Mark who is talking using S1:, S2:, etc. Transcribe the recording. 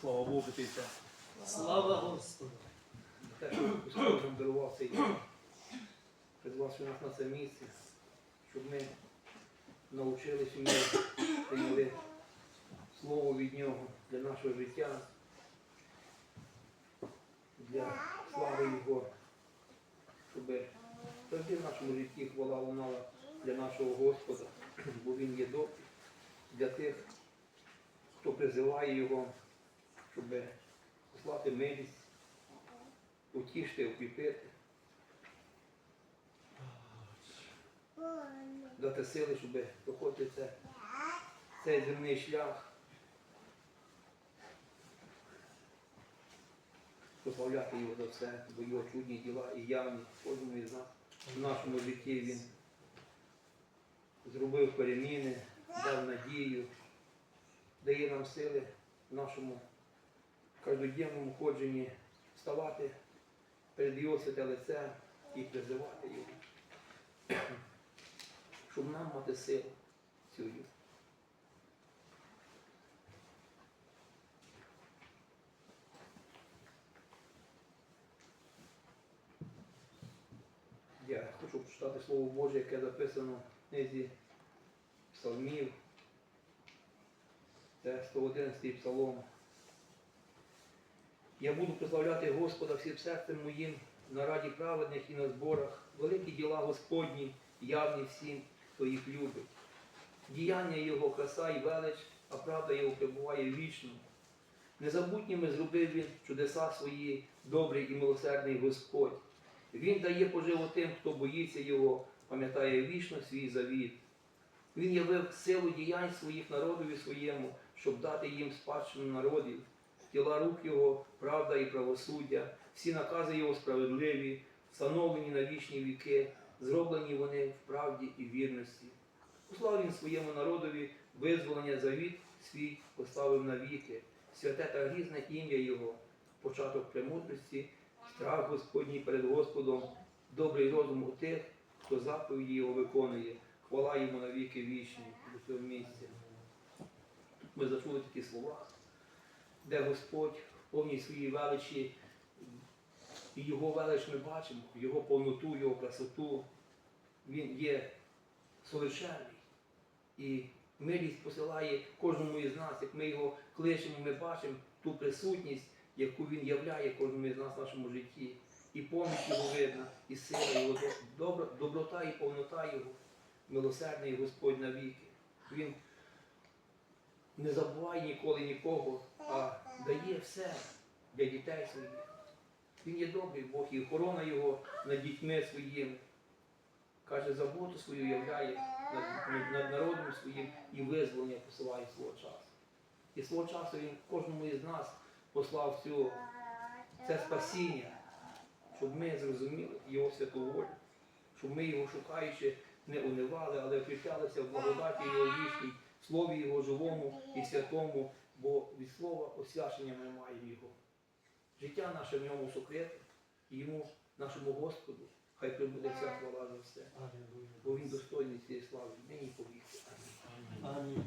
S1: Слава Богу, Тися.
S2: Слава Господу!
S3: Те, що дарував цей день, нас на це місце, щоб ми навчилися ми прийняли слово від нього для нашого життя, для слави Його, щоб завжди в нашому житті хвала лунала для нашого Господа, бо Він є добрий для тих, хто призиває Його, щоб послати милість утішити, укріпити, дати сили, щоб проходити це, цей земний шлях, прославляти його за все, бо його чудні діла і явні кожному із нас. В нашому житті він зробив переміни, дав надію, дає нам сили нашому каждоденному ходженні вставати перед його святе лице і призивати його, щоб нам мати силу цю. Я хочу прочитати Слово Боже, яке записано в книзі псалмів. Це 111 псалом. Я буду прославляти Господа всім серцем моїм на раді праведних і на зборах. Великі діла Господні, явні всім, хто їх любить. Діяння Його, краса і велич, а правда Його пребуває вічно. Незабутніми зробив Він чудеса свої, добрий і милосердний Господь. Він дає поживу тим, хто боїться Його, пам'ятає вічно свій завіт. Він явив силу діянь своїх народові своєму, щоб дати їм спадщину народів. Тіла рук Його, правда і правосуддя, всі накази Його справедливі, встановлені на вічні віки, зроблені вони в правді і вірності. Послав він своєму народові визволення завіт свій поставив на віки, святе та грізне ім'я Його, початок премудрості, страх Господній перед Господом, добрий розум у тих, хто заповіді Його виконує, хвала йому на віки вічні. До цього місця. Ми зачули такі слова, де Господь в повній своїй величі, і Його велич ми бачимо, Його повноту, Його красоту. Він є совершенний. І милість посилає кожному із нас, як ми його кличемо, ми бачимо ту присутність, яку він являє кожному із нас в нашому житті. І поміч його видно, і сила його, добро, доброта і повнота його, милосердний Господь навіки. Він не забуває ніколи нікого, а дає все для дітей своїх. Він є добрий Бог, і охорона його над дітьми своїми. Каже, заботу свою являє над, над, народом своїм і визволення посилає свого часу. І свого часу він кожному із нас послав цю, це спасіння, щоб ми зрозуміли його святу волю, щоб ми його шукаючи не унивали, але укріплялися в благодаті його вічній, слові його живому і святому, бо від слова освячення ми маємо його. Життя наше в ньому сокрите, і йому, нашому Господу, хай прибуде ця хвала за все, бо він достойний цієї слави, нині повіки.
S2: Амінь.